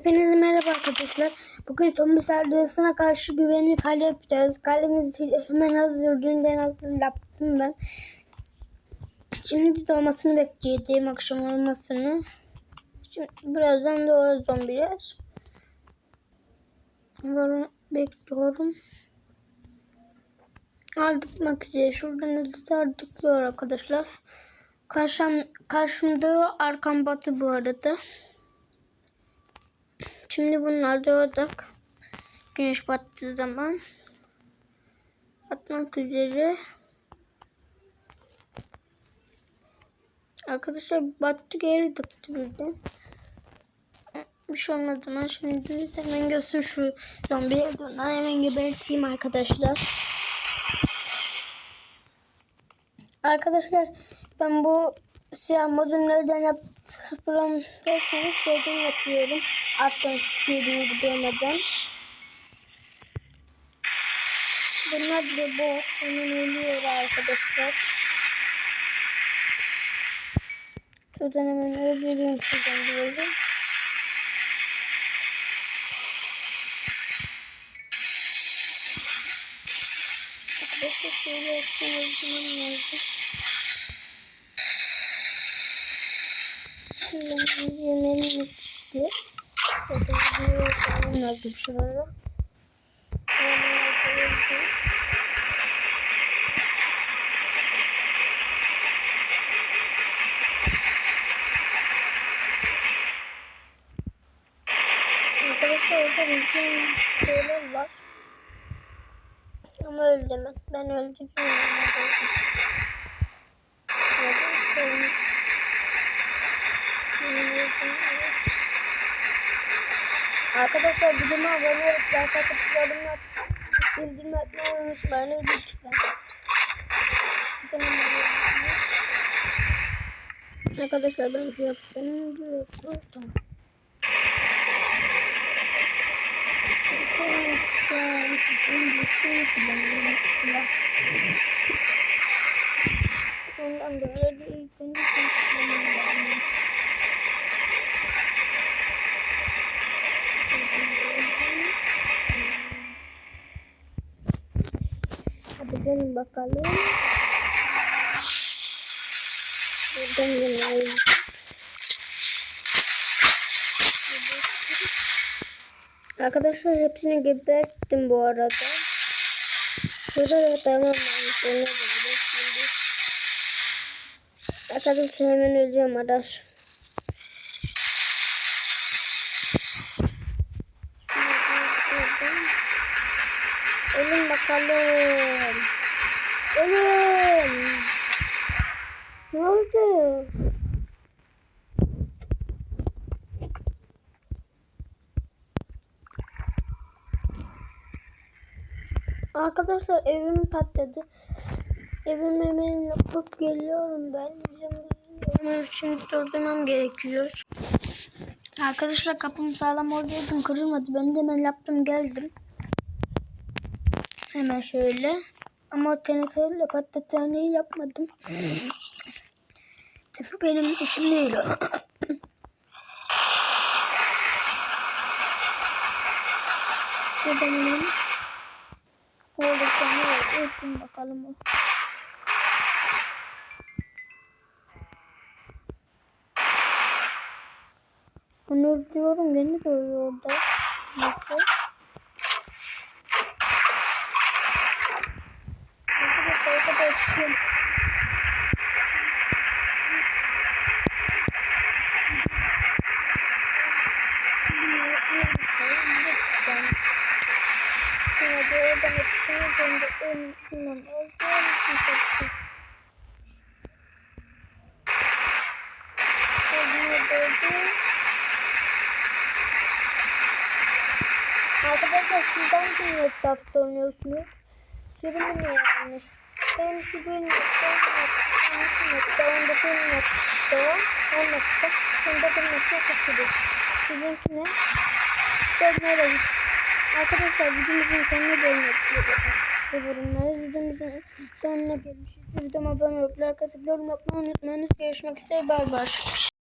Hepinize merhaba arkadaşlar. Bugün zombi saldırısına karşı güvenli kale yapacağız. Kalemiz hemen hazır. Dünden yaptım ben. Şimdi doğmasını bekleyeceğim akşam olmasını. Şimdi birazdan doğar zombiler. Bekliyorum. Ardıkmak üzere. Şuradan hızlıca ardıklıyor arkadaşlar. Karşım, karşımda arkam batı bu arada. Şimdi bunlar doğacak. Güneş battığı zaman. Batmak üzere. Arkadaşlar battı geri dıktı birden. Bir şey olmadı ama şimdi hemen göster şu zombiyi oradan hemen geberteyim arkadaşlar. Arkadaşlar ben bu siyah modunu neden yaptım derseniz şeyden yapıyorum. Alttan girdiğini görmeden. Bunlar da bu. Hemen ölüyor arkadaşlar. Şuradan hemen öldüreyim şuradan diyelim. Arkadaşlar şöyle yapsam öldürmem lazım. Şuradan yemeğini gitti. Şuradan lazım şuraya. Arkadaşlar orada bir şeyler var. Ama öldürmem. Ben öldürürüm. Arkadaşlar videoma abone olup like atıp yorumlar bildirim atmayı unutmayın lütfen. Arkadaşlar ben şey yaptım. Tamam. Ondan böyle ilk önce Gelin bakalım. Buradan yemeği. Arkadaşlar hepsini geberttim bu arada. Burada da tamam ben. Arkadaşlar hemen öleceğim arkadaş. Ölün bakalım. Ölün. Ne oldu? Arkadaşlar evim patladı. Evim hemen yapıp geliyorum ben. Bizim için durdurmam gerekiyor. Arkadaşlar kapım sağlam oradaydım kırılmadı. Ben de hemen yaptım geldim. Hemen şöyle. Ama TNT'yle patlataneyi yapmadım. Benim işim değil o. Olduktan ne olsun bakalım. Onu diyorum gene de orada. Nasıl? Arkadaşlar arkadaşlar. Şimdi oradan hepsini döndü. Önünden alacağım. Teşekkür Arkadaşlar sizden kim etrafta oynuyorsunuz? Sürümün yani. Ben sürümün nokta, nokta, onda bir nokta, on nokta, onda bir nokta sıfırı. Sizinki ne? Nereye Arkadaşlar videomuzun sonuna gelmek üzere. Videomuzun sonuna gelmişiz. Videoma abone olup like atıp yorum yapmayı unutmayınız. Görüşmek üzere. Bay bay.